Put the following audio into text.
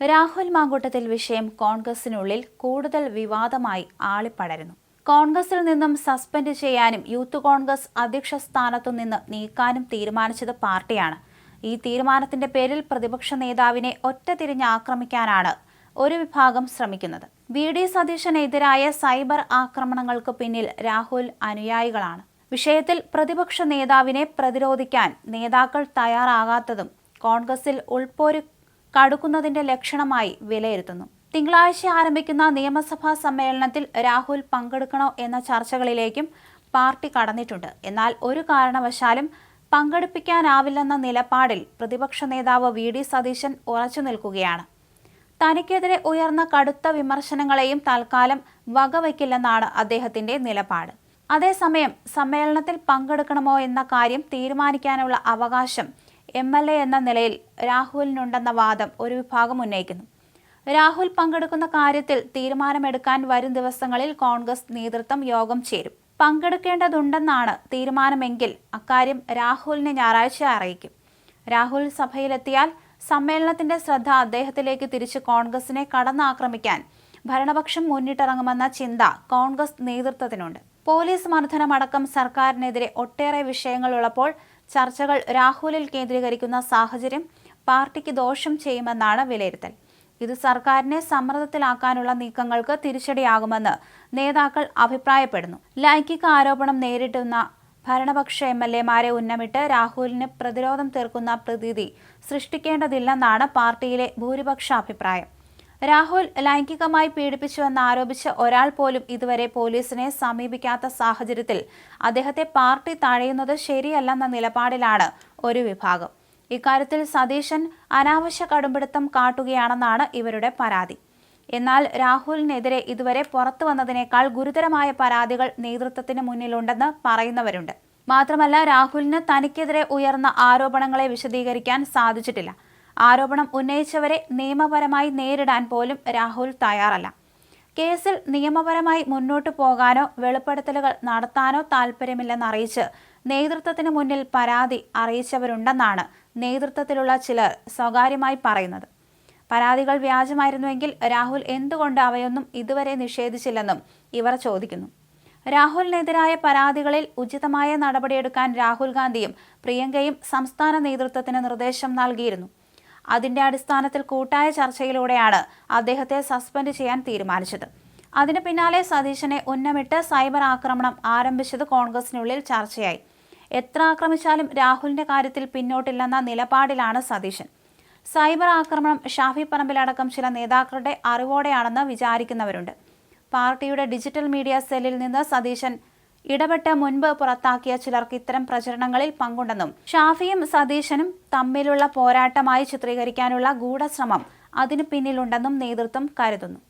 രാഹുൽ മാങ്കൂട്ടത്തിൽ വിഷയം കോൺഗ്രസിനുള്ളിൽ കൂടുതൽ വിവാദമായി ആളിപ്പടരുന്നു. കോൺഗ്രസിൽ നിന്നും സസ്പെൻഡ് ചെയ്യാനും യൂത്ത് കോൺഗ്രസ് അധ്യക്ഷ സ്ഥാനത്തു നിന്ന് നീക്കാനും തീരുമാനിച്ചത് പാർട്ടിയാണ്. ഈ തീരുമാനത്തിന്റെ പേരിൽ പ്രതിപക്ഷ നേതാവിനെ ഒറ്റ തിരിഞ്ഞ് ആക്രമിക്കാനാണ് ഒരു വിഭാഗം ശ്രമിക്കുന്നത്. വി. ഡി. സതീശനെതിരായ സൈബർ ആക്രമണങ്ങൾക്ക് പിന്നിൽ രാഹുൽ അനുയായികളാണ്. വിഷയത്തിൽ പ്രതിപക്ഷ നേതാവിനെ പ്രതിരോധിക്കാൻ നേതാക്കൾ തയ്യാറാകാത്തതും കോൺഗ്രസിൽ ഉൾപ്പോര് കടുക്കുന്നതിന്റെ ലക്ഷണമായി വിലയിരുത്തുന്നു. തിങ്കളാഴ്ച ആരംഭിക്കുന്ന നിയമസഭാ സമ്മേളനത്തിൽ രാഹുൽ പങ്കെടുക്കണോ എന്ന ചർച്ചകളിലേക്കും പാർട്ടി കടന്നിട്ടുണ്ട്. എന്നാൽ ഒരു കാരണവശാലും പങ്കെടുപ്പിക്കാനാവില്ലെന്ന നിലപാടിൽ പ്രതിപക്ഷ നേതാവ് വി. ഡി. സതീശൻ ഉറച്ചു നിൽക്കുകയാണ്. തനിക്കെതിരെ ഉയർന്ന കടുത്ത വിമർശനങ്ങളെയും തൽക്കാലം വകവയ്ക്കില്ലെന്നാണ് അദ്ദേഹത്തിന്റെ നിലപാട്. അതേസമയം സമ്മേളനത്തിൽ പങ്കെടുക്കണമോ എന്ന കാര്യം തീരുമാനിക്കാനുള്ള അവകാശം എം എൽ എ എന്ന നിലയിൽ രാഹുലിനുണ്ടെന്ന വാദം ഒരു വിഭാഗം ഉന്നയിക്കുന്നു. രാഹുൽ പങ്കെടുക്കുന്ന കാര്യത്തിൽ തീരുമാനമെടുക്കാൻ വരും ദിവസങ്ങളിൽ കോൺഗ്രസ് നേതൃത്വം യോഗം ചേരും. പങ്കെടുക്കേണ്ടതുണ്ടെന്നാണ് തീരുമാനമെങ്കിൽ അക്കാര്യം രാഹുലിനെ ഞായറാഴ്ച അറിയിക്കും. രാഹുൽ സഭയിലെത്തിയാൽ സമ്മേളനത്തിന്റെ ശ്രദ്ധ അദ്ദേഹത്തിലേക്ക് തിരിച്ച് കോൺഗ്രസിനെ കടന്നാക്രമിക്കാൻ ഭരണപക്ഷം മുന്നിട്ടിറങ്ങുമെന്ന ചിന്ത കോൺഗ്രസ് നേതൃത്വത്തിനുണ്ട്. പോലീസ് മർദ്ദനമടക്കം സർക്കാരിനെതിരെ ഒട്ടേറെ വിഷയങ്ങളുള്ളപ്പോൾ ചർച്ചകൾ രാഹുലിൽ കേന്ദ്രീകരിക്കുന്ന സാഹചര്യം പാർട്ടിക്ക് ദോഷം ചെയ്യുമെന്നാണ് വിലയിരുത്തൽ. ഇത് സർക്കാരിനെ സമ്മർദ്ദത്തിലാക്കാനുള്ള നീക്കങ്ങൾക്ക് തിരിച്ചടിയാകുമെന്ന് നേതാക്കൾ അഭിപ്രായപ്പെടുന്നു. ലൈംഗിക ആരോപണം നേരിട്ടുന്ന ഭരണപക്ഷ എം എൽ എമാരെ ഉന്നമിട്ട് രാഹുലിന് പ്രതിരോധം തീർക്കുന്ന പ്രതീതി സൃഷ്ടിക്കേണ്ടതില്ലെന്നാണ് പാർട്ടിയിലെ ഭൂരിപക്ഷ അഭിപ്രായം. രാഹുൽ ലൈംഗികമായി പീഡിപ്പിച്ചുവെന്ന് ആരോപിച്ച് ഒരാൾ പോലും ഇതുവരെ പോലീസിനെ സമീപിക്കാത്ത സാഹചര്യത്തിൽ അദ്ദേഹത്തെ പാർട്ടി തഴയുന്നത് ശരിയല്ലെന്ന നിലപാടിലാണ് ഒരു വിഭാഗം. ഇക്കാര്യത്തിൽ സതീശൻ അനാവശ്യ കടുംപിടുത്തം കാട്ടുകയാണെന്നാണ് ഇവരുടെ പരാതി. എന്നാൽ രാഹുലിനെതിരെ ഇതുവരെ പുറത്തു വന്നതിനേക്കാൾ ഗുരുതരമായ പരാതികൾ നേതൃത്വത്തിന് മുന്നിലുണ്ടെന്ന് പറയുന്നവരുണ്ട്. മാത്രമല്ല രാഹുലിന് തനിക്കെതിരെ ഉയർന്ന ആരോപണങ്ങളെ വിശദീകരിക്കാൻ സാധിച്ചിട്ടില്ല. ആരോപണം ഉന്നയിച്ചവരെ നിയമപരമായി നേരിടാൻ പോലും രാഹുൽ തയ്യാറല്ല. കേസിൽ നിയമപരമായി മുന്നോട്ട് പോകാനോ വെളിപ്പെടുത്തലുകൾ നടത്താനോ താൽപ്പര്യമില്ലെന്നറിയിച്ച് നേതൃത്വത്തിന് മുന്നിൽ പരാതി അറിയിച്ചവരുണ്ടെന്നാണ് നേതൃത്വത്തിലുള്ള ചിലർ സ്വകാര്യമായി പറയുന്നത്. പരാതികൾ വ്യാജമായിരുന്നുവെങ്കിൽ രാഹുൽ എന്തുകൊണ്ട് അവയൊന്നും ഇതുവരെ നിഷേധിച്ചില്ലെന്നും ഇവർ ചോദിക്കുന്നു. രാഹുലിനെതിരായ പരാതികളിൽ ഉചിതമായ നടപടിയെടുക്കാൻ രാഹുൽ ഗാന്ധിയും പ്രിയങ്കയും സംസ്ഥാന നേതൃത്വത്തിന് നിർദ്ദേശം നൽകിയിരുന്നു. അതിന്റെ അടിസ്ഥാനത്തിൽ കൂട്ടായ ചർച്ചയിലൂടെയാണ് അദ്ദേഹത്തെ സസ്പെൻഡ് ചെയ്യാൻ തീരുമാനിച്ചത്. അതിന് പിന്നാലെ സതീശനെ ഉന്നമിട്ട് സൈബർ ആക്രമണം ആരംഭിച്ചത് കോൺഗ്രസിനുള്ളിൽ ചർച്ചയായി. എത്ര ആക്രമിച്ചാലും രാഹുലിന്റെ കാര്യത്തിൽ പിന്നോട്ടില്ലെന്ന നിലപാടിലാണ് സതീശൻ. സൈബർ ആക്രമണം ഷാഫി പറമ്പിലടക്കം ചില നേതാക്കളുടെ അറിവോടെയാണെന്ന് വിചാരിക്കുന്നവരുണ്ട്. പാർട്ടിയുടെ ഡിജിറ്റൽ മീഡിയ സെല്ലിൽ നിന്ന് സതീശൻ ഇടപെട്ട് മുൻപ് പുറത്താക്കിയ ചിലർക്ക് ഇത്തരം പ്രചരണങ്ങളിൽ പങ്കുണ്ടെന്നും ഷാഫിയും സതീശനും തമ്മിലുള്ള പോരാട്ടമായി ചിത്രീകരിക്കാനുള്ള ഗൂഢശ്രമം അതിനു പിന്നിലുണ്ടെന്നും നേതൃത്വം കരുതുന്നു.